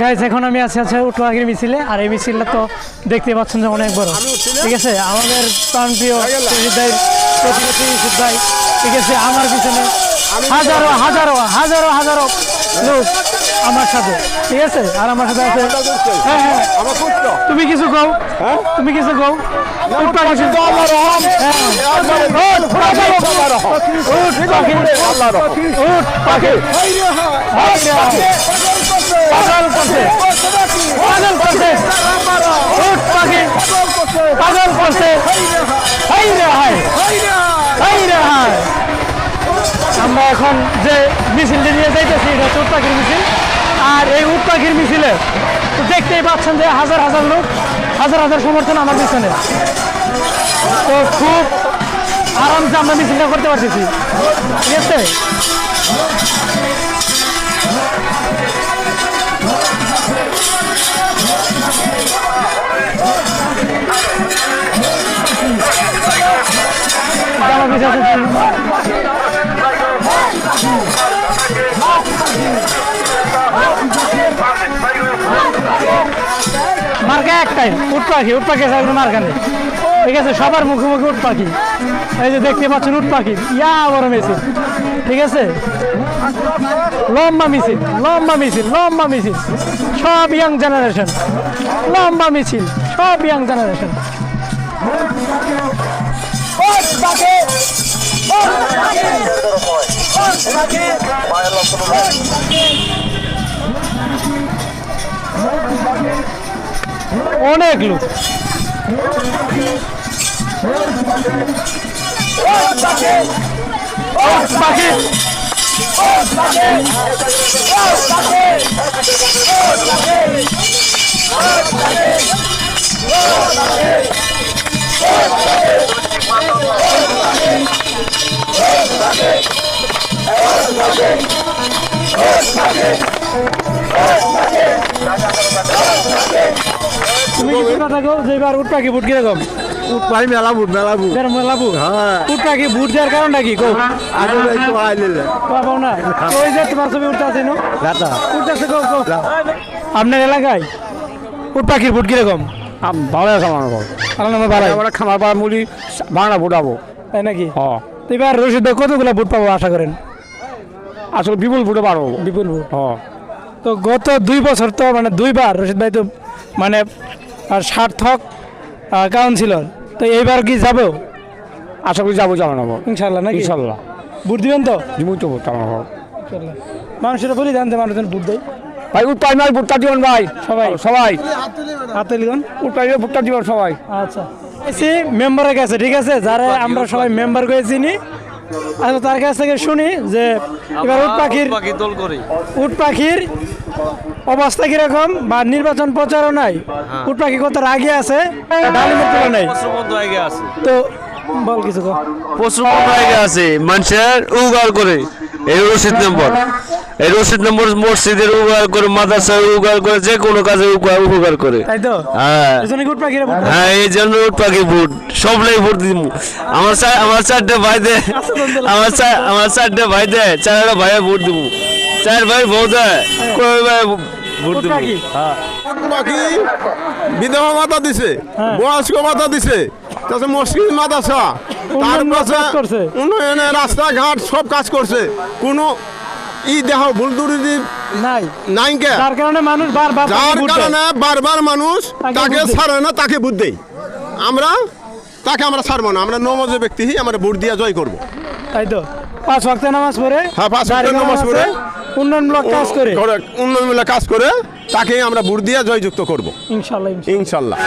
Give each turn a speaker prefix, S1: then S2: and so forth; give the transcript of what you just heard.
S1: Guys এখন আমি আছি আছে উটুয়াগির মিছিলে আর এই মিছিলটা তো দেখতে পাচ্ছেন যে অনেক বড়। ঠিক আছে? আমাদের প্রাণপ্রিয় প্রতিবেশী ঠিক আছে? আমার পিছনে হাজারো হাজারো হাজারো হাজারো লোক আমার সাথে। ঠিক আছে? আর আমার সাথে আছে হ্যাঁ হ্যাঁ। তুমি কিছু কও? তুমি কিছু কও? পাখি পাগল করছে। পাগল করছে। উট পাখি। পাগল করছে। হাই রে হাই। হাই রে হাই। আমরা এখন যে মিছিলটি নিয়ে যাইতেছি এটা হচ্ছে উট পাখির মিছিল। আর এই উট পাখির মিছিলে তো দেখতেই পাচ্ছেন যে হাজার হাজার লোক হাজার হাজার সমর্থন আমার পিছনে। তো খুব আরামসে আমরা মিছিলটা করতে পারতেছি। ঠিক আছে? মার্কা একটাই, উট পাখি উট পাখি আছে মার্কা ঠিক আছে, সবার মুখে মুখে উট পাখি। এই যে দেখতে পাচ্ছেন উট পাখি। ইয়া, বড় মিছিল ঠিক আছে? লম্বা মিছিল লম্বা মিছিল লম্বা মিছিল। সব ইয়াং জেনারেশন লম্বা মিছিল, সব ইয়াং জেনারেশন অনেক লোক। পাখি তুমি কি কথা কও যে এবার উট পাখি বুট কীরকম
S2: ভাই মেলা বুট মেলা বুট
S1: এর লাভু
S2: হ্যাঁ।
S1: উট পাখি বুট দেওয়ার কারণটা কি? কও
S2: আগে একটু আইলে
S1: পাবো না? ওই যে তোমার ছবি উঠতে আছে নো?
S2: দাদা।
S1: উঠতেছে কও কও আপনার এলাকায় উট পাখির বুট কীরকম
S2: ভালো আছে আমার আমরা খামার পাড়া মুড়ি বাংলা ফুটাবো
S1: তাই নাকি?
S2: হ্যাঁ
S1: এবার রশিদ কতগুলো বুট পাবো আশা করেন
S2: আসলে বিপুল ফুটে পারব
S1: বিপুল বুট
S2: হ্যাঁ
S1: তো গত দুই বছর তো মানে দুইবার রশিদ ভাই তো মানে আর সার্থক কাউন্সিলর তো এইবার কি যাব?
S2: আশা করি যাব যাব নেব।
S1: ইনশাল্লাহ নাকি?
S2: ইনশাল্লাহ।
S1: বুট দিবেন তো?
S2: দিমু তো ভোট আমার
S1: মানুষের বলি জানতে মানুষজন বুট দেয়।
S2: ভাই উত্তাই নাই ভোটটা দিবেন ভাই।
S1: সবাই?
S2: সবাই।
S1: হাতে লিখন
S2: উত্তাই ভোটটা দিবেন সবাই।
S1: আচ্ছা। এসি মেম্বারের কাছে ঠিক আছে? যারা আমরা সবাই মেম্বার করে চিনি আচ্ছা তার কাছ থেকে শুনি যে এবার উট পাখির
S3: দল করে।
S1: উট পাখির অবস্থা কীরকম বা নির্বাচন প্রচারণায় উট পাখি কত আগে আছে? ডালিমের তুলনায় তো বল কিছু
S3: প্রচুর আগে আছে। মানুষের উগার করে। এই রসিদ নম্বর। এই রসিদ নম্বর মসজিদের উগার করে মাদ্রাসায় উগার করে যে কোনো কাজে উপকার করে।
S1: তাই তো?
S3: হ্যাঁ।
S1: এজন্য কি ভোট দাও?
S3: হ্যাঁ এই জন্য উট পাখি ভোট। সবলাই ভোট দিব আমার চা- আমার চারটে ভাই দে আমার চা- আমার চারটে ভাই দে চারটা ভাইয়ে ভোট দিব চার ভাই ভোট
S1: উট
S3: হ্যাঁ।
S4: বাকি বিধবা মাতা দিছে
S1: হ্যাঁ।
S4: বয়স্ক মাতা দিছে তারপরে মসজিদ মাদ্রাসা তার
S1: উন্নয়ন
S4: রাস্তাঘাট সব কাজ করছে। কোনো ই দেহ ভুল দুর্নীতি
S1: নাই।
S4: নাই কে?
S1: তার কারণে মানুষ বারবার তাকে
S4: যার
S1: ভোট
S4: কারণে বারবার মানুষ
S1: তাকে।
S4: ছাড়ে না তাকে ভোট দেই আমরা তাকে আমরা ছাড়বো না। আমরা নমজ ব্যক্তি আমরা ভোট দিয়ে জয় করব।
S1: তাই তো? পাঁচ ওয়াক্ত নামাজ পড়ে
S4: হ্যাঁ, পাঁচ ওয়াক্ত নামাজ পড়ে।
S1: উন্নয়নমূলক কাজ করে।
S4: উন্নয়নমূলক কাজ করে তাকে আমরা ভোট দিয়ে জয়যুক্ত করব।
S1: ইনশাল্লাহ।
S4: ইনশাল্লাহ।